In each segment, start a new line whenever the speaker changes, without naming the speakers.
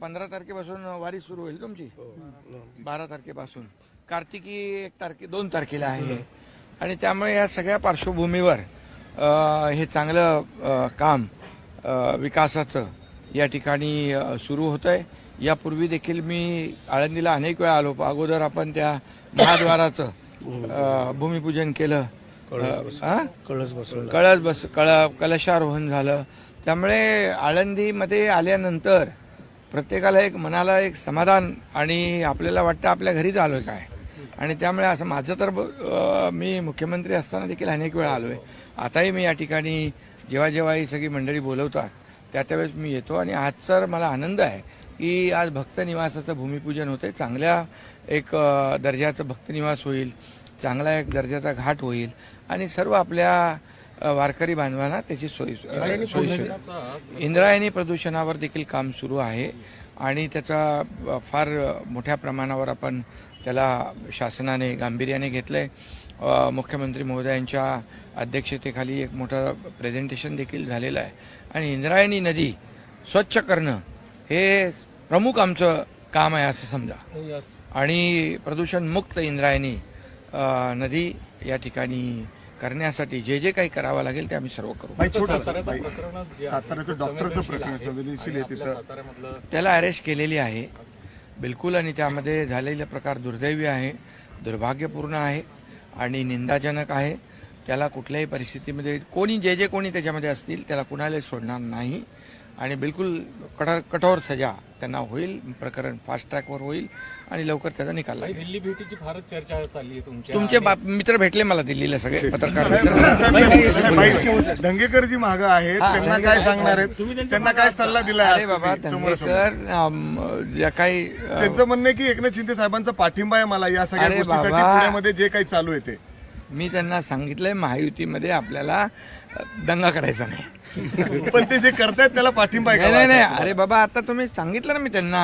पंधरा तारखेपासून वारी सुरू होईल तुमची? बारा तारखेपासून. कार्तिकी एक तारखे दोन तारखेला आहे. आणि त्यामुळे या सगळ्या पार्श्वभूमीवर अ, हे चांगलं अ, काम अ, विकासाचं या ठिकाणी अ, सुरू होत आहे यापूर्वी देखील मी आळंदीला अनेक वेळा आलो अगोदर आपण त्या महाद्वाराचं अ, भूमिपूजन केलं. अ, हा?
कळस बसवला.
कळस बस कळ कलशारोहण झालं. त्यामुळे आळंदीमध्ये आल्यानंतर प्रत्येकाला एक मनाला एक समाधान आणि आपल्याला वाटतं आपल्या घरीच आलोय काय. आणि त्यामुळे असं माझं तर ब- मी मुख्यमंत्री असताना देखील अनेक वेळा आलोय. आताही मी या ठिकाणी जेव्हा जेव्हा ही सगळी मंडळी बोलवतात त्या त्यावेळेस मी येतो आणि आज सर मला आनंद आहे की आज भक्त निवासाचं भूमिपूजन होतंय. चांगल्या एक दर्जाचं भक्तनिवास होईल चांगला एक दर्जाचा घाट होईल आणि सर्व आपल्या वारकरी बांधवांना त्याची सोयी सोयी इंद्रायणी प्रदूषणावर देखील काम सुरू आहे आणि त्याचा फार मोठ्या प्रमाणावर आपण त्याला शासनाने गांभीर्याने घेतलंय. अ, मुख्यमंत्री महोदयांच्या अध्यक्षतेखाली एक मोठं प्रेझेंटेशन देखील झालेलं आहे. आणि इंद्रायणी नदी स्वच्छ करणं हे प्रमुख आमचं काम आहे असं समजा. आणि प्रदूषणमुक्त इंद्रायणी नदी या ठिकाणी करण्यासाठी जे जे काही करावं लागेल ते आम्ही सर्व करू. त्याला अरेस्ट केलेली आहे. बिलकुल आणि त्यामध्ये झालेला प्रकार दुर्दैवी आहे दुर्भाग्यपूर्ण आहे आणि निंदाजनक आहे. त्याला कुठल्याही परिस्थितीमध्ये कोणी जे जे कोणी त्याच्यामध्ये असतील त्याला कुणालाही सोडणार नाही. आणि बिलकुल कठोर कठोर सजा त्यांना होईल प्रकरण फास्ट ट्रॅकवर होईल आणि लवकर त्याचा निकाल लागेल.
दिल्ली भेटीची फारच चर्चा चालली आहे तुमच्या.
तुमचे बाप मित्र भेटले मला दिल्लीला सगळे पत्रकार मित्र.
धंगेकर जी माग आहेत त्यांना काय सांगणार आहेत? त्यांना काय सल्ला दिला
अरे बाबा धंगेकर अम, ज्या काही
त्यांचं म्हणणं आहे की एकनाथ शिंदे साहेबांचा पाठिंबा आहे मला या सगळ्या गोष्टीसाठी. पुण्यामध्ये जे काही चालू आहे ते.
मी त्यांना सांगितलंय महायुतीमध्ये आपल्याला दंगा करायचा नाही.
पण ते जे करतायत त्याला पाठिंबा आहे
नाही
का?
नाही नाही. अरे बाबा आता तुम्ही सांगितलं ना मी त्यांना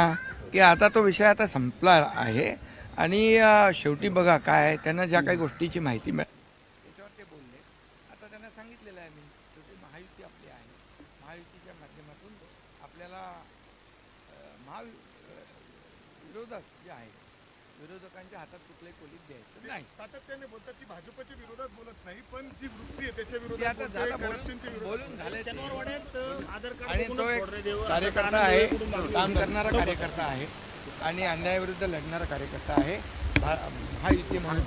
की आता तो विषय आता संपला आहे. आणि अ, शेवटी बघा काय त्यांना ज्या काही गोष्टीची माहिती मिळाली त्याच्यावर ते बोलले आता त्यांना सांगितलेलं आहे मी शेवटी महायुती आपली आहे महायुतीच्या माध्यमातून आपल्याला अ, महा अ, विरोधक जे आहे विरोधकांच्या हातात कुठलंही कोलीत द्यायचं नाही
सातत्याने बोलतात की भाजपच्या विरोधात बोलत नाही पण जी वृत्ती आहे त्याच्या विरोधात
आता
बोलतोय,
झालं
corruptionच्या
बोलून
विरोधात
बोलून झाले आणि तो एक कार्यकर्ता आहे काम करणारा कार्यकर्ता आहे. आणि अन्यायाविरुद्ध लढणारा कार्यकर्ता आहे. भा- महायुती म्हणून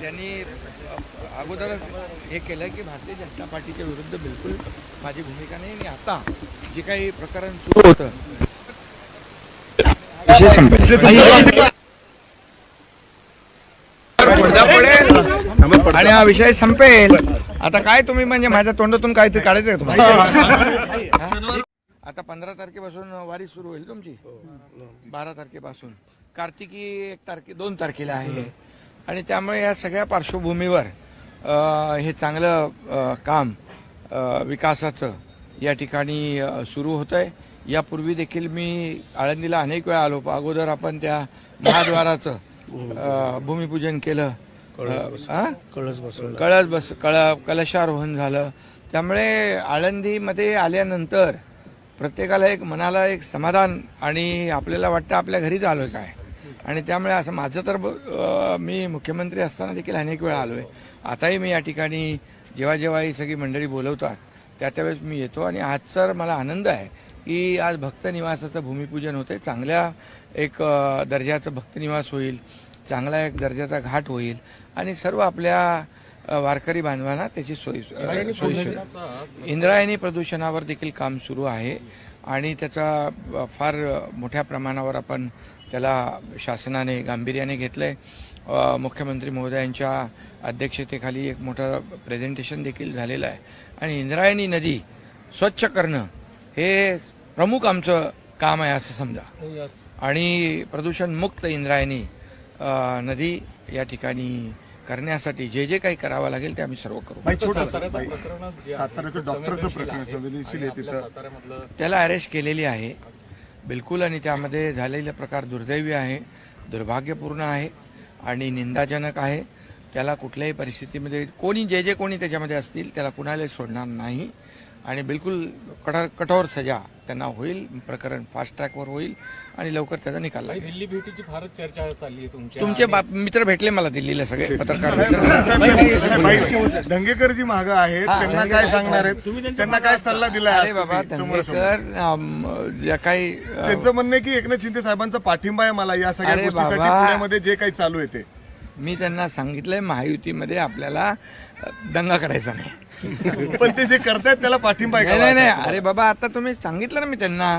त्यांनी अगोदरच हे केलं की भारतीय जनता पार्टीच्या विरुद्ध बिलकुल माझी भूमिका नाही. आणि आता जे काही प्रकरण सुरू होतं विषय संपेल पडदा पडेल. आणि हा विषय संपेल. आता काय तुम्ही म्हणजे माझ्या तोंडातून काहीतरी काढायचं आहे तुम्हाला? आता पंधरा तारखेपासून वारी सुरू होईल तुमची? बारा तारखेपासून. कार्तिकी एक तारखे दोन तारखेला आहे. आणि त्यामुळे या सगळ्या पार्श्वभूमीवर हे चांगलं काम विकासाचं या ठिकाणी सुरू होत आहे यापूर्वी देखील मी आळंदीला अनेक वेळा आलो अगोदर आपण त्या महाद्वाराचं भूमिपूजन केलं. हा?
कळस बसवला
कळस बस कळ कलशारोहण झालं. त्यामुळे आळंदीमध्ये आल्यानंतर प्रत्येकाला एक मनाला एक समाधान आणि आपल्याला वाटतं आपल्या घरीच आलोय काय. आणि त्यामुळे असं माझं तर मी मुख्यमंत्री असताना देखील अनेक वेळा आलोय. आताही मी या ठिकाणी जेव्हा जेव्हा ही सगळी मंडळी बोलवतात त्या त्यावेळेस मी येतो आणि आजचा मला आनंद आहे. की आज भक्त निवासाचं भूमिपूजन होतंय. चांगल्या एक दर्जाचं भक्त निवास होईल. चांगला एक दर्जाचा घाट होईल. आणि सर्व आपल्या वारकरी बांधवांना त्याची सोयी इंद्रायणी प्रदूषणावर देखील काम सुरू आहे. आणि त्याचा फार मोठ्या प्रमाणावर आपण त्याला शासनाने गांभीर्याने घेतलंय. अ, मुख्यमंत्री महोदयांच्या अध्यक्षतेखाली एक मोठं प्रेझेंटेशन देखील झालेलं आहे. आणि इंद्रायणी नदी स्वच्छ करणं हे प्रमुख आमचं काम आहे असं समजा. आणि प्रदूषणमुक्त इंद्रायणी अ, नदी या ठिकाणी करण्यासाठी जे जे काही करावं लागेल ते आम्ही सर्व करू. त्याला अरेस्ट केलेली आहे. बिलकुल आणि त्यामध्ये झालेला प्रकार दुर्दैवी आहे दुर्भाग्यपूर्ण आहे आणि निंदाजनक आहे. त्याला कुठल्याही परिस्थितीमध्ये कोणी जे जे कोणी त्याच्यामध्ये असतील त्याला कुणालाही सोडणार नाही. आणि बिलकुल कठोर कठोर सजा त्यांना होईल प्रकरण फास्ट ट्रॅकवर होईल आणि लवकर त्याचा निकाल लागेल.
दिल्ली भेटीची फारच चर्चा चालली आहे तुमच्या.
तुमचे बाप मित्र भेटले मला दिल्लीला सगळे पत्रकार मित्र.
धंगेकर जी मागं आहेत त्यांना काय सांगणार आहेत? त्यांना काय सल्ला दिला
अरे बाबा धंगेकर अम, ज्या काही अ,
त्यांचं म्हणणं आहे की एकनाथ शिंदे साहेबांचा पाठिंबा आहे मला या सगळ्या
अरे
गोष्टीसाठी
बाबा.
पुण्यामध्ये जे काही चालू आहे ते.
मी त्यांना सांगितलंय महायुतीमध्ये आपल्याला अ, दंगा करायचा नाही.
पण ते जे करतायत त्याला पाठिंबा आहे
नाही नाही नाही. अरे बाबा आता तुम्ही सांगितलं ना मी त्यांना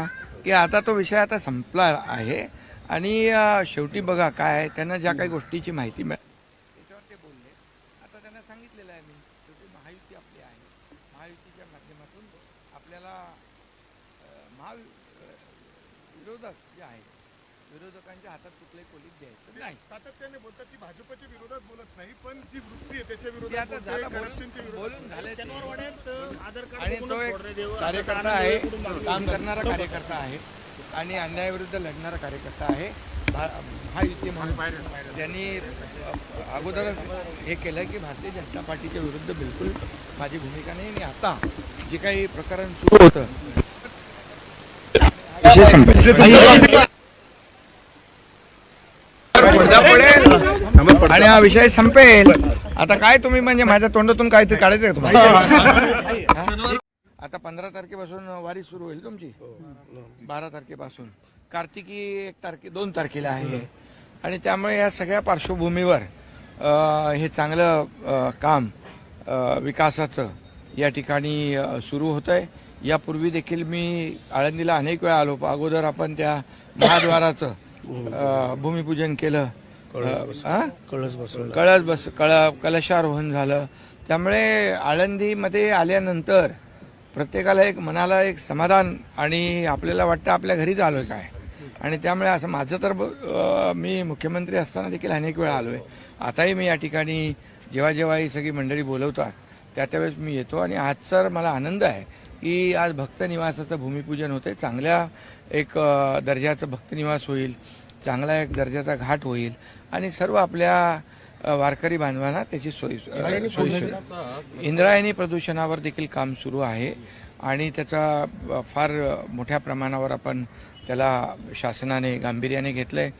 की आता तो विषय आता संपला आहे. आणि अ, शेवटी बघा काय आहे, त्यांना ज्या काही गोष्टीची माहिती मिळाली त्याच्यावर ते बोलले आता त्यांना सांगितलेलं आहे मी शेवटी महायुती आपली आहे महायुतीच्या माध्यमातून आपल्याला अ, महा अ, विरोधक जे आहेत विरोधकांच्या हातात कुठलंही कोलीत द्यायचं नाही.
सातत्याने बोलतात की भाजपच्या विरोधात बोलत नाही पण जी वृत्ती आहे त्याच्या विरोधात
बोलून. आणि तो एक कार्यकर्ता आहे काम करणारा कार्यकर्ता आहे आणि अन्यायाविरुद्ध लढणारा कार्यकर्ता आहे. भा- महायुती म्हणून त्यांनी अ, अगोदरच हे केलं की भारतीय जनता पार्टीच्या विरुद्ध बिलकुल माझी भूमिका नाही. आणि आता जे काही प्रकरण सुरू होतं विषय संपेल पडदा पडेल आणि हा विषय संपेल. आता काय तुम्ही म्हणजे माझ्या तोंडातून काहीतरी काढायचं आहे तुम्हाला? आता पंधरा तारखेपासून वारी सुरू होईल तुमची? बारा तारखेपासून. कार्तिकी एक तारखे दोन तारखेला आहे. आणि त्यामुळे या सगळ्या पार्श्वभूमीवर हे चांगलं काम विकासाचं या ठिकाणी सुरू होतं आहे यापूर्वी देखील मी आळंदीला अनेक वेळा आलो अगोदर आपण त्या महाद्वाराचं भूमिपूजन केलं. अ, कळस बस कळस बस कळ कलशारोहण झालं. त्यामुळे आळंदीमध्ये आल्यानंतर प्रत्येकाला एक मनाला एक समाधान आणि आपल्याला वाटतं आपल्या घरीच आलोय काय. आणि त्यामुळे असं माझं तर मी मुख्यमंत्री असताना देखील अनेक वेळा आलोय. आताही मी या ठिकाणी जेव्हा जेव्हा ही सगळी मंडळी बोलवतात त्या त्यावेळेस मी येतो आणि आजचा मला आनंद आहे की आज भक्त निवासाचं भूमिपूजन होतंय. चांगल्या एक दर्जाचं भक्त निवास होईल. चांगला एक दर्जाचा घाट होईल आणि सर्व आपल्या वारकरी बांधवांना त्याची सोयी सोयी इंद्रायणी प्रदूषणावर देखील काम सुरू आहे आणि त्याचा फार मोठ्या प्रमाणावर आपण त्याला शासनाने गांभीर्याने घेतलंय.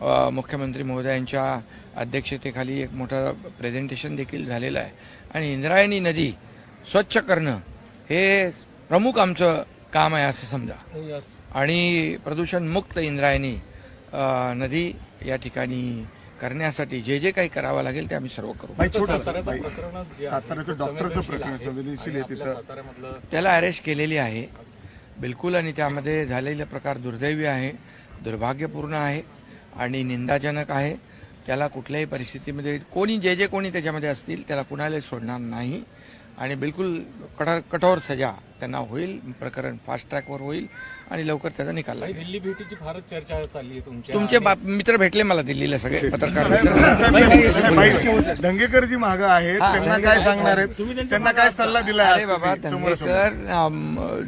अ, मुख्यमंत्री महोदयांच्या अध्यक्षतेखाली एक मोठं प्रेझेंटेशन देखील झालेलं आहे. आणि इंद्रायणी नदी स्वच्छ करणं हे प्रमुख आमचं काम आहे असं समजा. आणि प्रदूषणमुक्त इंद्रायणी नदी या ठिकाणी करण्यासाठी जे जे काही करावं लागेल ते आम्ही सर्व करू. त्याला अरेस्ट केलेली आहे. बिलकुल आणि त्यामध्ये झालेला प्रकार दुर्दैवी आहे दुर्भाग्यपूर्ण आहे आणि निंदाजनक आहे. त्याला कुठल्याही परिस्थितीमध्ये कोणी जे जे कोणी त्याच्यामध्ये असतील त्याला कुणालाही सोडणार नाही. आणि बिलकुल कठोर कठोर सजा त्यांना होईल. प्रकरण फास्ट ट्रॅकवर होईल आणि लवकर त्याचा निकाल लागेल.
दिल्ली भेटीची फारच चर्चा चालली आहे तुमच्या.
तुमचे बाप मित्र भेटले मला दिल्लीला सगळे पत्रकार मित्र.
जी मागं आहेत. त्यांना काय सांगणार आहेत? त्यांना काय सल्ला दिला
अरे बाबा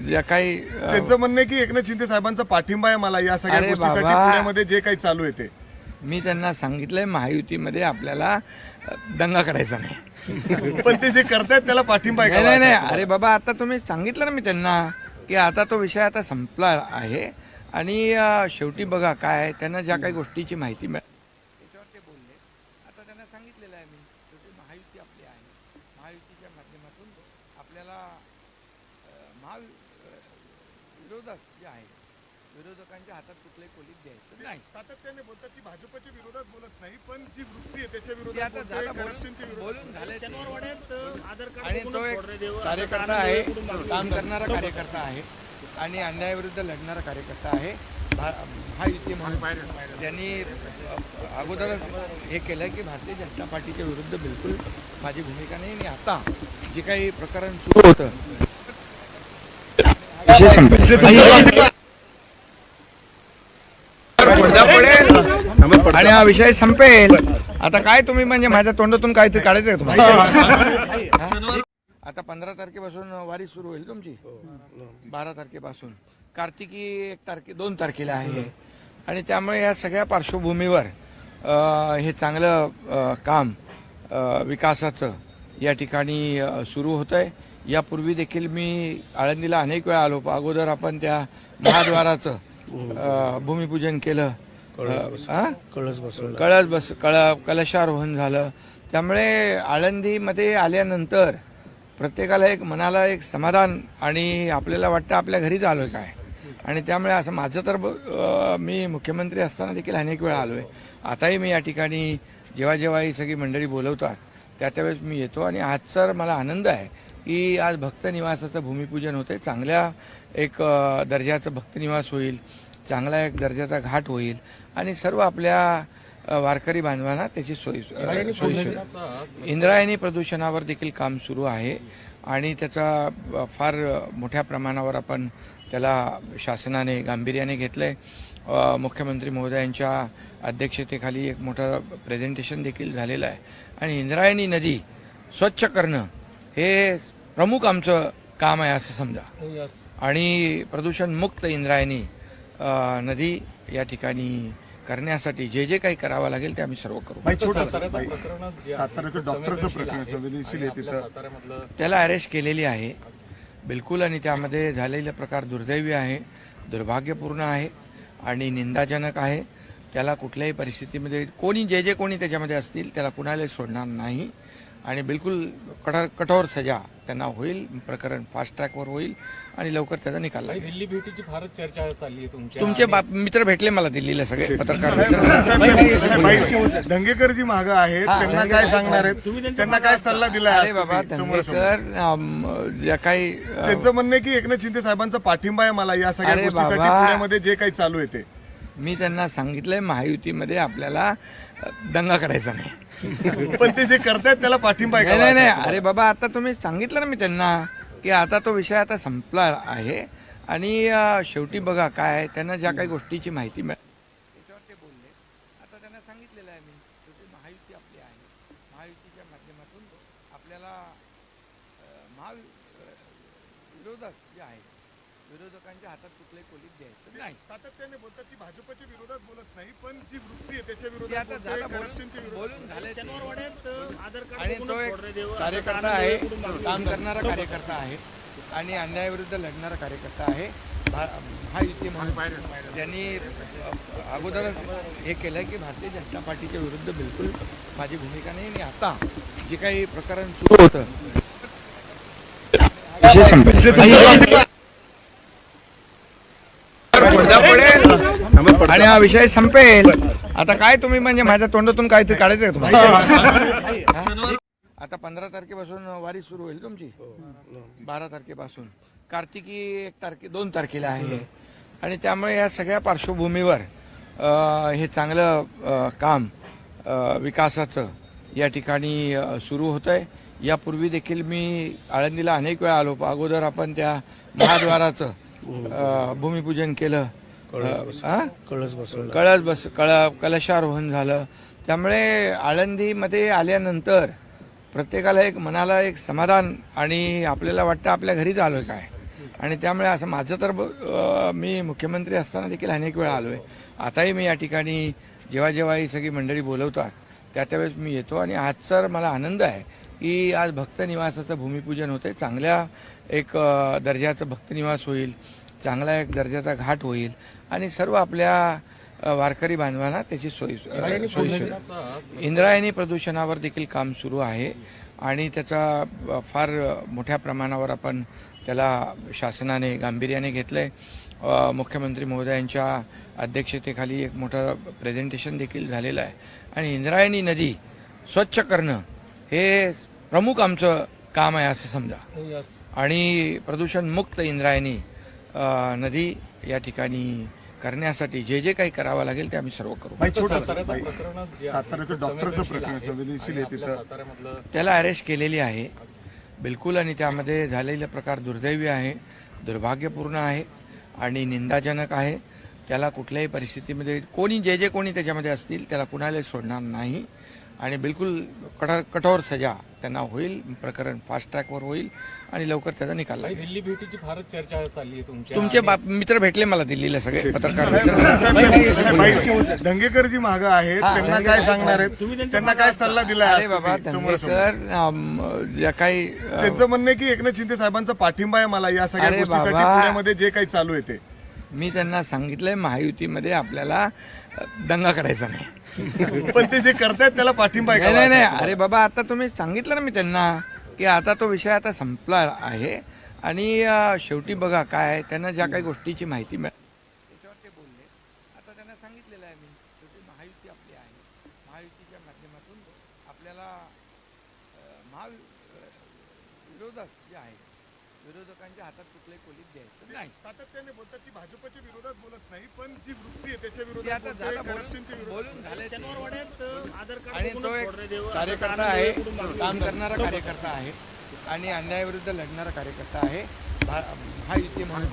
ज्या काही
त्यांचं म्हणणं आहे की एकनाथ शिंदे साहेबांचा पाठिंबा आहे मला या सगळ्या गोष्टीसाठी. पुण्यामध्ये जे काही चालू आहे ते.
मी त्यांना सांगितलंय महायुतीमध्ये आपल्याला दंगा करायचा नाही.
पण ते जे करतायत त्याला पाठिंबा आहे
नाही
का
नाही. नाही अरे बाबा आता तुम्ही सांगितलं ना मी त्यांना की आता तो विषय आता संपला आहे. आणि अ, शेवटी बघा काय आहे, त्यांना ज्या काही गोष्टीची माहिती मिळाली त्याच्यावर ते बोलले आता त्यांना सांगितलेलं आहे मी शेवटी महायुती आपली आहे महायुतीच्या माध्यमातून आपल्याला अ, महा अ, विरोधक जे आहेत विरोधकांच्या हातात कुठलंही कोलीत द्यायचं नाही.
सातत्याने बोलतात की भाजपच्या विरोधात बोलत नाही पण जी वृत्ती आहे त्याच्या
ते
विरोधात
आता
बोलतोय,
झालं बोलून
corruptionच्या विरोधात
बोलून झाले ते. आणि तो एक कार्यकर्ता आहे. काम करणारा कार्यकर्ता आहे. आणि अन्यायाविरुद्ध लढणारा कार्यकर्ता आहे. भा- म्हणून त्यांनी अ, अगोदरच हे केलं की भारतीय जनता पार्टीच्या विरुद्ध बिलकुल माझी भूमिका नाही. आणि आता जे काही प्रकरण सुरू होतं विषय संपेल पडदा पडेल. आणि हा विषय संपेल. आता काय तुम्ही म्हणजे माझ्या तोंडातून काहीतरी काढायचं आहे तुम्हाला? आता पंधरा तारखेपासून वारी सुरू होईल तुमची? बारा तारखेपासून. कार्तिकी एक तारखे दोन तारखेला आहे. आणि त्यामुळे या सगळ्या पार्श्वभूमीवर हे चांगलं काम विकासाचं या ठिकाणी सुरू होत आहे यापूर्वी देखील मी आळंदीला अनेक वेळा आलो अगोदर आपण त्या महाद्वाराचं भूमिपूजन केलं?
कळस बसवला
कळस बस कळ कलशारोहण झालं. त्यामुळे आळंदीमध्ये आल्यानंतर प्रत्येकाला एक मनाला एक समाधान आणि आपल्याला वाटतं आपल्या घरीच आलोय काय. आणि त्यामुळे असं माझं तर मी मुख्यमंत्री असताना देखील अनेक वेळा आलोय. आताही मी या ठिकाणी जेव्हा जेव्हा ही सगळी मंडळी बोलवतात त्या त्यावेळेस मी येतो आणि आजचा मला आनंद आहे की आज भक्त निवासाचं भूमिपूजन होते चांगल्या एक दर्जाचं भक्त निवास होईल चांगला एक दर्जाचा घाट होईल आणि सर्व आपल्या वारकरी बांधवांना त्याची सोयी इंद्रायणी प्रदूषणावर देखील काम सुरू आहे आणि त्याचा फार मोठ्या प्रमाणावर आपण त्याला शासनाने गांभीर्याने घेतलंय. अ, मुख्यमंत्री महोदयांच्या अध्यक्षतेखाली एक मोठं प्रेझेंटेशन देखील झालेलं आहे. आणि इंद्रायणी नदी स्वच्छ करणं हे प्रमुख आमचं काम आहे असं समजा. आणि प्रदूषणमुक्त इंद्रायणी नदी या ठिकाणी करण्यासाठी जे जे काही करावं लागेल ते आम्ही सर्व करू. त्याला अरेस्ट केलेली आहे. बिलकुल आणि त्यामध्ये झालेला प्रकार दुर्दैवी आहे दुर्भाग्यपूर्ण आहे आणि निंदाजनक आहे. त्याला कुठल्याही परिस्थितीमध्ये कोणी जे जे कोणी त्याच्यामध्ये असतील त्याला कुणालाही सोडणार नाही. आणि बिलकुल कठोर कठोर सजा त्यांना होईल प्रकरण फास्ट ट्रॅकवर होईल आणि लवकर त्याचा निकाल लागेल.
दिल्ली भेटीची फारच चर्चा चालली आहे तुमच्या.
तुमचे बाप मित्र भेटले मला दिल्लीला सगळे पत्रकार मित्र.
धंगेकर जी माग आहेत त्यांना काय सांगणार आहेत? त्यांना काय सल्ला दिला
अरे बाबा धंगेकर अम, ज्या काही अ,
त्यांचं म्हणणं आहे की एकनाथ शिंदे साहेबांचा पाठिंबा आहे मला या सगळ्या
अरे
गोष्टीसाठी
बाबा.
पुण्यामध्ये जे काही चालू आहे ते.
मी त्यांना सांगितलंय महायुतीमध्ये आपल्याला दंगा करायचा नाही.
पण ते जे करतायत त्याला पाठिंबा आहे
नाही नाही नाही. अरे बाबा आता तुम्ही सांगितलं ना मी त्यांना की आता तो विषय आता संपला आहे. आणि शेवटी बघा काय आहे, त्यांना ज्या काही गोष्टीची माहिती मिळाली त्याच्यावर ते बोलले आता त्यांना सांगितलेलं आहे मी शेवटी महायुती आपली आहे महायुतीच्या माध्यमातून आपल्याला अ, महा अ, विरोधक जे आहेत विरोधकांच्या हातात कुठलंही कोलीत द्यायचं नाही
सातत्याने बोलतात की भाजपच्या विरोधात बोलत नाही पण जी वृत्ती आहे त्याच्या विरोधात
कार्यकर्ता आहे काम करणारा कार्यकर्ता आहे आणि अन्यायाविरुद्ध लढणारा कार्यकर्ता आहे. भा- महायुती म्हणून ज्यांनी अगोदरच हे केलं की भारतीय जनता पार्टीच्या विरुद्ध बिलकुल माझी भूमिका नाही. आणि आता जे काही प्रकरण सुरू होतं विषय संपेल. पडदा पडेल आणि हा विषय संपेल. आता काय तुम्ही म्हणजे माझ्या तोंडातून काहीतरी काढायचं आहे तुम्हाला? आता पंधरा तारखेपासून वारी सुरू होईल तुमची? बारा तारखेपासून. कार्तिकी एक तारखे दोन तारखेला आहे. आणि त्यामुळे या सगळ्या पार्श्वभूमीवर हे चांगलं काम विकासाचं या ठिकाणी सुरू होत आहे यापूर्वी देखील मी आळंदीला अनेक वेळा आलो अगोदर आपण त्या महाद्वाराचं अ, भूमिपूजन केलं. अ?
कळस बसवला
कळस बस कळ कलशारोहण झालं. त्यामुळे आळंदीमध्ये आल्यानंतर प्रत्येकाला एक मनाला एक समाधान आणि आपल्याला वाटतं आपल्या घरीच आलोय काय. आणि त्यामुळे असं माझं तर मी मुख्यमंत्री असताना देखील अनेक वेळा आलोय. आताही मी या ठिकाणी जेव्हा जेव्हा ही सगळी मंडळी बोलवतात त्या त्यावेळेस मी येतो आणि आजचा मला आनंद आहे की आज भक्त निवासाचं भूमिपूजन होते चांगल्या एक दर्जाचं भक्त निवास होईल. चांगला एक दर्जाचा घाट होईल आणि सर्व आपल्या वारकरी बांधवांना त्याची सोयी इंद्रायणी प्रदूषणावर देखील काम सुरू आहे आणि त्याचा फार मोठ्या प्रमाणावर आपण त्याला शासनाने गांभीर्याने घेतलंय. अ, मुख्यमंत्री महोदयांच्या अध्यक्षतेखाली एक मोठं प्रेझेंटेशन देखील झालेलं आहे. आणि इंद्रायणी नदी स्वच्छ करणं हे प्रमुख आमचं काम आहे असं समजा. आणि प्रदूषणमुक्त इंद्रायणी नदी या ठिकाणी करण्यासाठी जे जे काही करावं लागेल ते आम्ही सर्व करू. त्याला अरेस्ट केलेली आहे. बिलकुल आणि त्यामध्ये झालेला प्रकार दुर्दैवी आहे दुर्भाग्यपूर्ण आहे आणि निंदाजनक आहे. त्याला कुठल्याही परिस्थितीमध्ये कोणी जे जे कोणी त्याच्यामध्ये असतील त्याला कुणालाही सोडणार नाही. आणि बिलकुल कठोर कठोर सजा त्यांना होईल. प्रकरण फास्ट ट्रॅकवर होईल आणि लवकर त्याचा निकाल लागेल.
दिल्ली भेटीची फारच चर्चा चालली आहे तुमच्या.
तुमचे बाप मित्र भेटले मला दिल्लीला सगळे पत्रकार मित्र.
दंगेकर जी मागं आहेत. त्यांना काय सांगणार आहेत? त्यांना काय सल्ला दिला
अरे बाबा दंगेकर ज्या काही
त्यांचं म्हणणं आहे की एकनाथ शिंदे साहेबांचा पाठिंबा आहे मला या सगळ्या गोष्टीसाठी. पुण्यामध्ये जे काही चालू आहे ते.
मी त्यांना सांगितलंय महायुतीमध्ये आपल्याला दंगा करायचा नाही.
पण ते जे करतायत त्याला पाठिंबा
नाही? नाही नाही. अरे बाबा आता तुम्ही सांगितलं ना मी त्यांना की आता तो विषय आता संपला आहे. आणि शेवटी बघा काय त्यांना ज्या काही गोष्टीची माहिती मिळाली त्याच्यावर ते बोलले आता त्यांना सांगितलेलं आहे मी शेवटी महायुती आपली आहे महायुतीच्या माध्यमातून आपल्याला अ, महा अ, विरोधक जे आहे विरोधकांच्या हातात कुठलंही कोलीत द्यायचं नाही.
सातत्याने बोलतात की भाजपच्या विरोधात बोलत नाही पण जी वृत्ती आहे त्याच्या
ते आता झालं बोलून
आधार कार्ड
आणि तो एक कार्यकर्ता आहे. काम करणारा कार्यकर्ता आहे. आणि अन्यायाविरुद्ध लढणारा कार्यकर्ता आहे. भा- महायुती म्हणून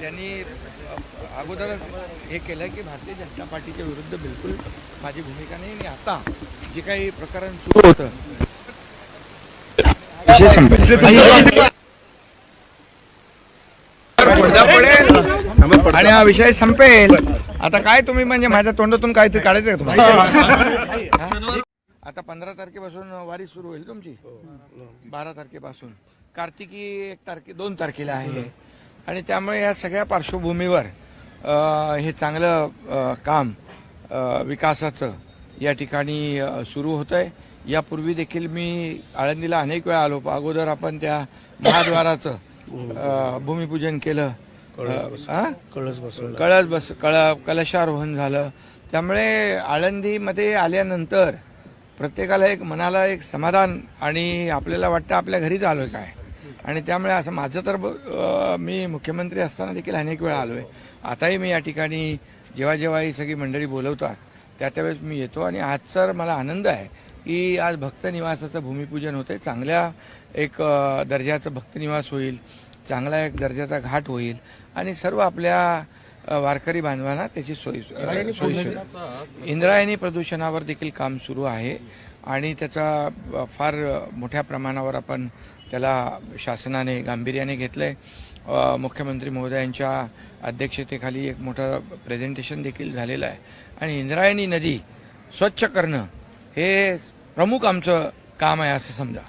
त्यांनी अ, अगोदरच हे केलं की भारतीय जनता पार्टीच्या विरुद्ध बिलकुल माझी भूमिका नाही. आणि आता जे काही प्रकरण सुरू होतं विषय संपेल पडदा पडेल. आणि हा विषय संपेल. आता काय तुम्ही म्हणजे माझ्या तोंडातून काहीतरी काढायचं का तुम्हाला? आता पंधरा तारखेपासून वारी सुरू होईल तुमची? बारा तारखेपासून. कार्तिकी एक तारखे दोन तारखेला आहे. आणि त्यामुळे या सगळ्या पार्श्वभूमीवर हे चांगलं काम विकासाचं या ठिकाणी सुरू होतं आहे यापूर्वी देखील मी आळंदीला अनेक वेळा आलो अगोदर आपण त्या महाद्वाराचं भूमिपूजन केलं. अ, कळस बस कळ कलशारोहण झालं. त्यामुळे आळंदीमध्ये आल्यानंतर प्रत्येकाला एक मनाला एक समाधान आणि आपल्याला वाटतं आपल्या घरीच आलोय काय. आणि त्यामुळे असं माझं तर मी मुख्यमंत्री असताना देखील अनेक वेळा आलोय. आताही मी या ठिकाणी जेव्हा जेव्हा ही सगळी मंडळी बोलवतात त्या त्यावेळेस मी येतो आणि आजचा मला आनंद आहे की आज भक्त निवासाचं भूमिपूजन होतंय. चांगल्या एक दर्जाचं भक्त निवास होईल चांगला एक दर्जाचा घाट होईल आणि सर्व आपल्या वारकरी बांधवांना त्याची सोयी सोयी इंद्रायणी प्रदूषणावर देखील काम सुरू आहे आणि त्याचा फार मोठ्या प्रमाणावर आपण त्याला शासनाने गांभीर्याने घेतलंय. अ, मुख्यमंत्री महोदयांच्या अध्यक्षतेखाली एक मोठं प्रेझेंटेशन देखील झालेलं आहे. आणि इंद्रायणी नदी स्वच्छ करणं हे प्रमुख आमचं काम आहे असं समजा.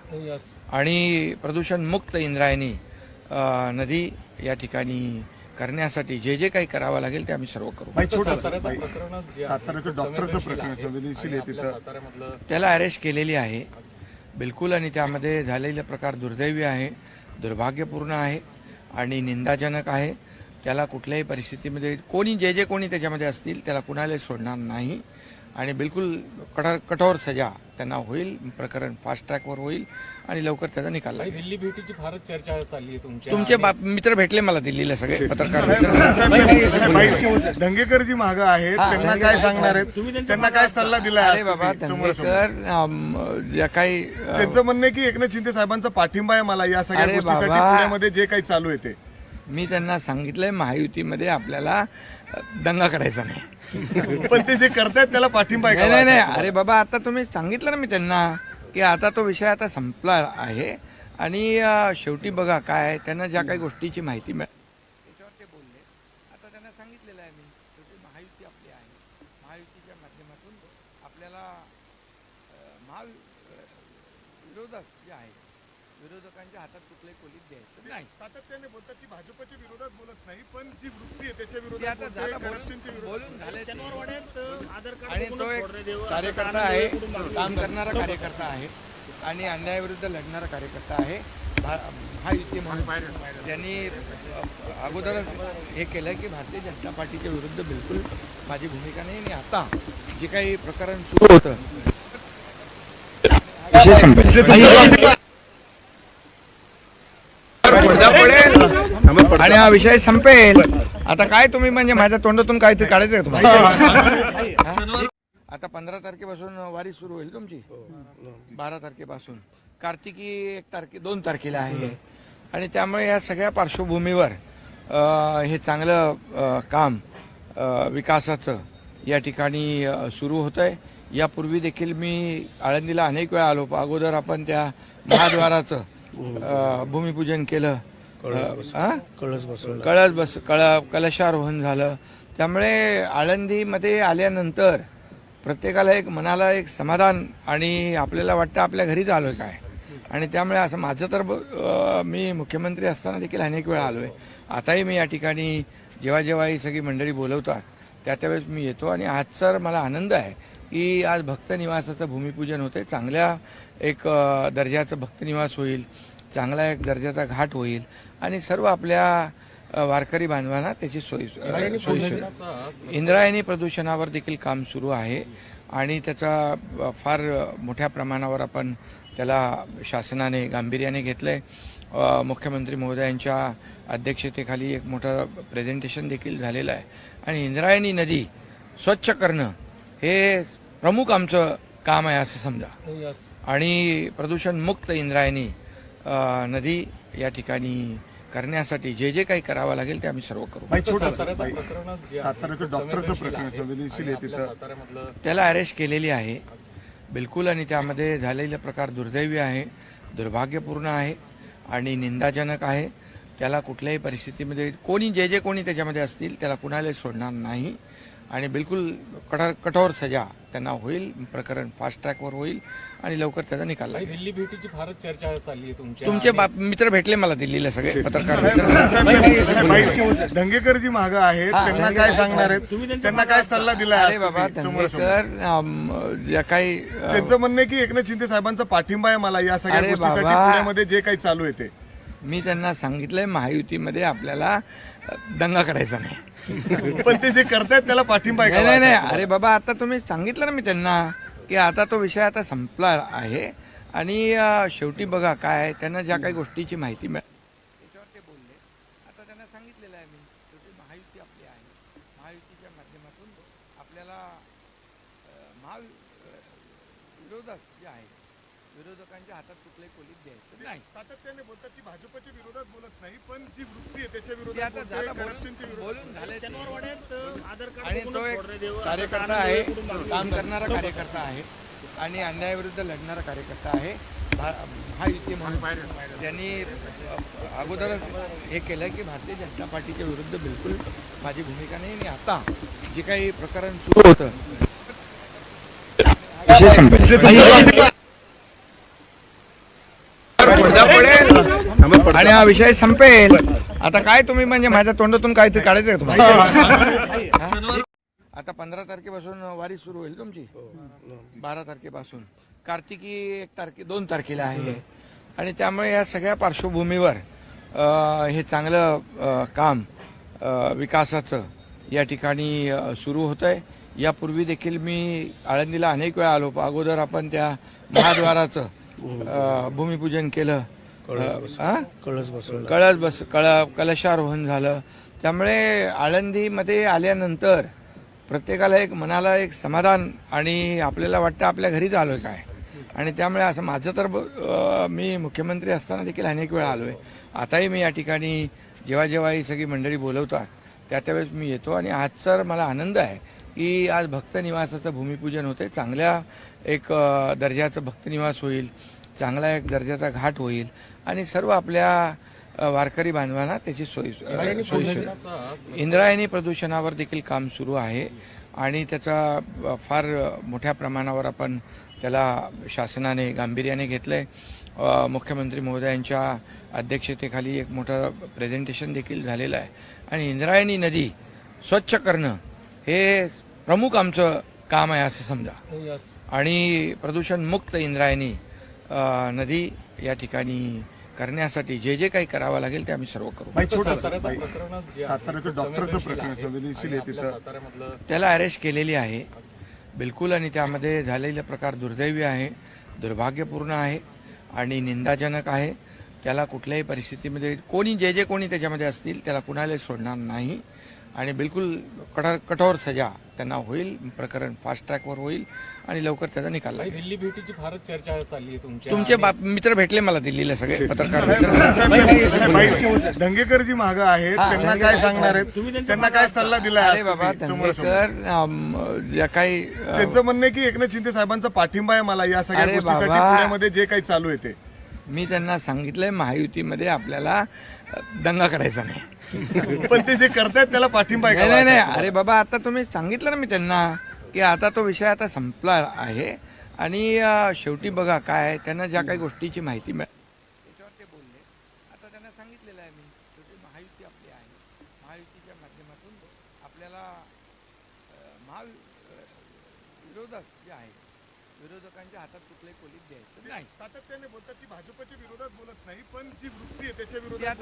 आणि प्रदूषणमुक्त इंद्रायणी अ, नदी या ठिकाणी करण्यासाठी जे जे काही करावं लागेल ते आम्ही सर्व करू. त्याला अरेस्ट केलेली आहे. बिलकुल आणि त्यामध्ये झालेला प्रकार दुर्दैवी आहे दुर्भाग्यपूर्ण आहे आणि निंदाजनक आहे. त्याला कुठल्याही परिस्थितीमध्ये कोणी जे जे कोणी त्याच्यामध्ये असतील त्याला कुणालाही सोडणार नाही. आणि बिलकुल कठोर कठोर सजा त्यांना होईल प्रकरण फास्ट ट्रॅकवर होईल आणि लवकर त्याचा निकाल लागेल.
दिल्ली भेटीची फारच चर्चा चालली आहे तुमच्या.
तुमचे बाप मित्र भेटले मला दिल्लीला सगळे पत्रकार मित्र.
दंगेकर जी मागं आहेत
हा,
त्यांना काय सांगणार आहेत? त्यांना काय सल्ला दिला
अरे बाबा दंगेकर अम, ज्या काही अ,
त्यांचं म्हणणं आहे की एकनाथ शिंदे साहेबांचा पाठिंबा आहे मला या सगळ्या
अरे
गोष्टीसाठी
बाबा.
पुण्यामध्ये जे काही चालू आहे ते.
मी त्यांना सांगितलंय महायुतीमध्ये आपल्याला अ, दंगा करायचा नाही.
पण ते जे करतायत त्याला पाठिंबा आहे
नाही? नाही नाही. अरे बाबा आता तुम्ही सांगितलं ना मी त्यांना की आता तो विषय आता संपला आहे. आणि अ, शेवटी बघा काय आहे, त्यांना ज्या काही गोष्टीची माहिती मिळाली त्याच्यावर ते बोलले आता त्यांना सांगितलेलं आहे मी शेवटी महायुती आपली आहे महायुतीच्या माध्यमातून आपल्याला अ, महा अ, विरोधक जे आहे विरोधकांच्या हातात कुठलंही कोलीत द्यायचं नाही
सातत्याने बोलतात की भाजपच्या विरोधात बोलत नाही पण जी वृत्ती आहे त्याच्या
ते
विरोधात
आता
बोलतोय,
झालं
corruptionच्या
बोलून
विरोधात
बोलून झाले
आधार
आणि
कार्ड
तो एक कार्यकर्ता आहे काम करणारा कार्यकर्ता आहे आणि अन्यायाविरुद्ध लढणारा कार्यकर्ता आहे. भा- महायुती म्हणून. त्यांनी अगोदरच हे केलं की भारतीय जनता पार्टीच्या विरुद्ध बिलकुल माझी भूमिका नाही. आणि आता जे काही प्रकरण सुरू होतं. आणि हा विषय संपेल. आता काय तुम्ही म्हणजे माझ्या तोंडातून काहीतरी काढायचं का तुम्हाला? आता पंधरा तारखेपासून वारी सुरू होईल तुमची? बारा तारखेपासून. कार्तिकी एक तारखे दोन तारखेला आहे. आणि त्यामुळे या सगळ्या पार्श्वभूमीवर हे चांगलं काम विकासाचं या ठिकाणी सुरू होतं आहे यापूर्वी देखील मी आळंदीला अनेक वेळा आलो अगोदर आपण त्या महाद्वाराचं भूमिपूजन केलं. अ,
कळस बसवला
कळस बस कळ कलशारोहण झालं. त्यामुळे आळंदीमध्ये आल्यानंतर प्रत्येकाला एक मनाला एक समाधान आणि आपल्याला वाटतं आपल्या घरीच आलोय काय. आणि त्यामुळे असं माझं तर मी मुख्यमंत्री असताना देखील अनेक वेळा आलोय. आताही मी या ठिकाणी जेव्हा जेव्हा ही सगळी मंडळी बोलवतात त्या त्यावेळेस मी येतो आणि आजचा मला आनंद आहे की आज भक्त निवासाचं भूमिपूजन होते चांगल्या एक दर्जाचं भक्त निवास होईल. चांगला एक दर्जाचा घाट होईल आणि सर्व आपल्या वारकरी बांधवांना त्याची सोयी सोयी इंद्रायणी प्रदूषणावर देखील काम सुरू आहे आणि त्याचा फार मोठ्या प्रमाणावर आपण त्याला शासनाने गांभीर्याने घेतलंय. अ, मुख्यमंत्री महोदयांच्या अध्यक्षतेखाली एक मोठं प्रेझेंटेशन देखील झालेलं आहे. आणि इंद्रायणी नदी स्वच्छ करणं हे प्रमुख आमचं काम आहे असं समजा. आणि प्रदूषणमुक्त इंद्रायणी नदी या ठिकाणी करण्यासाठी जे जे काही करावं लागेल ते आम्ही सर्व करू. त्याला अरेस्ट केलेली आहे. बिलकुल आणि त्यामध्ये झालेला प्रकार दुर्दैवी आहे दुर्भाग्यपूर्ण आहे आणि निंदाजनक आहे. त्याला कुठल्याही परिस्थितीमध्ये कोणी जे जे कोणी त्याच्यामध्ये असतील त्याला कुणालाही सोडणार नाही. आणि बिलकुल कठोर कठोर सजा त्यांना होईल प्रकरण फास्ट ट्रॅकवर होईल आणि लवकर त्याचा निकाल लागेल.
दिल्ली भेटीची फारच चर्चा चालली आहे तुमच्या
तुमचे बाप मित्र भेटले मला दिल्लीला सगळे पत्रकार मित्र.
धंगेकर जी मागं आहेत
हा,
त्यांना काय सांगणार आहेत? त्यांना काय सल्ला दिलाय
अरे बाबा अम, ज्या काही अ,
त्यांचं म्हणणं आहे की एकनाथ शिंदे साहेबांचा पाठिंबा आहे मला या सगळ्या
अरे
गोष्टीसाठी
बाबा.
पुण्यामध्ये जे काही चालू आहे ते.
मी त्यांना सांगितलंय महायुतीमध्ये आपल्याला दंगा करायचा नाही.
पण ते जे करतायत त्याला पाठिंबा
नाही नाही नाही. अरे बाबा आता तुम्ही सांगितलं ना मी त्यांना की आता तो विषय आता संपला आहे. आणि शेवटी बघा काय त्यांना ज्या काही गोष्टीची माहिती मिळाली त्याच्यावर ते बोलले आता त्यांना सांगितलेलं आहे मी शेवटी महायुती आपली आहे महायुतीच्या माध्यमातून आपल्याला अ, महा अ, विरोधक जे आहे विरोधकांच्या हातात कुठलंही कोलीत द्यायचं नाही
सातत्याने बोलतात की भाजपच्या विरोधात बोलत नाही पण जी वृत्ती आहे त्याच्या विरोधात
आता झालं बोलून. आणि तो एक कार्यकर्ता आहे काम करणारा कार्यकर्ता आहे आणि अन्यायाविरुद्ध लढणारा कार्यकर्ता आहे. भा- महायुती म्हणून त्यांनी अगोदरच हे केलं की भारतीय जनता पार्टीच्या विरुद्ध बिलकुल माझी भूमिका नाही. आणि आता जे काही प्रकरण सुरू होतं विषय संपेल पडदा आणि हा विषय संपेल. आता काय तुम्ही म्हणजे माझ्या तोंडातून काहीतरी काढायचं तुम्हाला? आता पंधरा तारखेपासून वारी सुरू होईल तुमची? बारा तारखेपासून. कार्तिकी एक तारखे दोन तारखेला आहे आणि त्यामुळे या सगळ्या पार्श्वभूमीवर हे चांगलं काम विकासाचं या ठिकाणी सुरू होतं आहे यापूर्वी देखील मी आळंदीला अनेक वेळा आलो अगोदर आपण त्या महाद्वाराचं भूमिपूजन केलं.
कळस बसवला.
कळस बस कळ कलशारोहण झालं. त्यामुळे आळंदीमध्ये आल्यानंतर प्रत्येकाला एक मनाला एक समाधान आणि आपल्याला वाटतं आपल्या घरीच आलोय काय. आणि त्यामुळे असं माझं तर अ, मी मुख्यमंत्री असताना देखील अनेक वेळा आलोय. आताही मी या ठिकाणी जेव्हा जेव्हा ही सगळी मंडळी बोलवतात त्या त्यावेळेस मी येतो आणि आजचा मला आनंद आहे की आज भक्त निवासाचं भूमिपूजन होते चांगल्या एक अ, दर्जाचं भक्त निवास होईल. चांगला एक दर्जाचा घाट होईल. आणि सर्व आपल्या वारकरी बांधवांना त्याची सोयी सोयी इंद्रायणी प्रदूषणावर देखील काम सुरू आहे आणि त्याचा फार मोठ्या प्रमाणावर आपण त्याला शासनाने गांभीर्याने घेतलंय. अ, मुख्यमंत्री महोदयांच्या अध्यक्षतेखाली एक मोठं प्रेझेंटेशन देखील झालेलं आहे. आणि इंद्रायणी नदी स्वच्छ करणं हे प्रमुख आमचं काम आहे असं समजा. आणि प्रदूषणमुक्त इंद्रायणी नदी या ठिकाणी करण्यासाठी जे जे काही करावं लागेल ते आम्ही सर्व करू. त्याला अरेस्ट केलेली आहे. बिलकुल आणि त्यामध्ये झालेला प्रकार दुर्दैवी आहे दुर्भाग्यपूर्ण आहे आणि निंदाजनक आहे. त्याला कुठल्याही परिस्थितीमध्ये कोणी जे जे कोणी त्याच्यामध्ये असतील त्याला कुणालाही सोडणार नाही. आणि बिलकुल कठोर कठोर सजा त्यांना होईल प्रकरण फास्ट ट्रॅकवर होईल आणि लवकर त्याचा निकाल लागेल.
दिल्ली भेटीची फारच चर्चा चालली आहे तुमच्या.
तुमचे बाप मित्र भेटले मला दिल्लीला सगळे पत्रकार मित्र.
दंगेकर जी मागं आहेत त्यांना काय सांगणार आहेत? त्यांना काय सल्ला दिला
अरे बाबा दंगेकर अम, ज्या काही अ,
त्यांचं म्हणणं आहे की एकनाथ शिंदे साहेबांचा पाठिंबा आहे मला या सगळ्या
अरे
गोष्टीसाठी
बाबा.
पुण्यामध्ये जे काही चालू आहे ते.
मी त्यांना सांगितलंय महायुतीमध्ये आपल्याला दंगा करायचा नाही.
पण ते जे करतायत त्याला पाठिंबा आहे
नाही नाही नाही. अरे बाबा आता तुम्ही सांगितलं ना मी त्यांना की आता तो विषय आता संपला आहे. आणि शेवटी बघा काय आहे, त्यांना ज्या काही गोष्टीची माहिती मिळाली त्याच्यावर ते बोलले आता त्यांना सांगितलेलं आहे मी शेवटी महायुती आपली आहे महायुतीच्या माध्यमातून आपल्याला अ, महा अ, विरोधक जे आहेत विरोधकांच्या हातात कुठलंही कोलीत द्यायचं नाही
सातत्याने बोलतात की भाजपच्या विरोधात बोलत नाही पण जी वृत्ती आहे त्याच्या विरोधात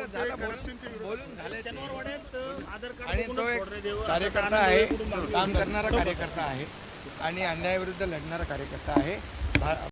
कार्यकर्ता आहे काम करणारा कार्यकर्ता आहे आणि अन्यायाविरुद्ध लढणारा कार्यकर्ता आहे.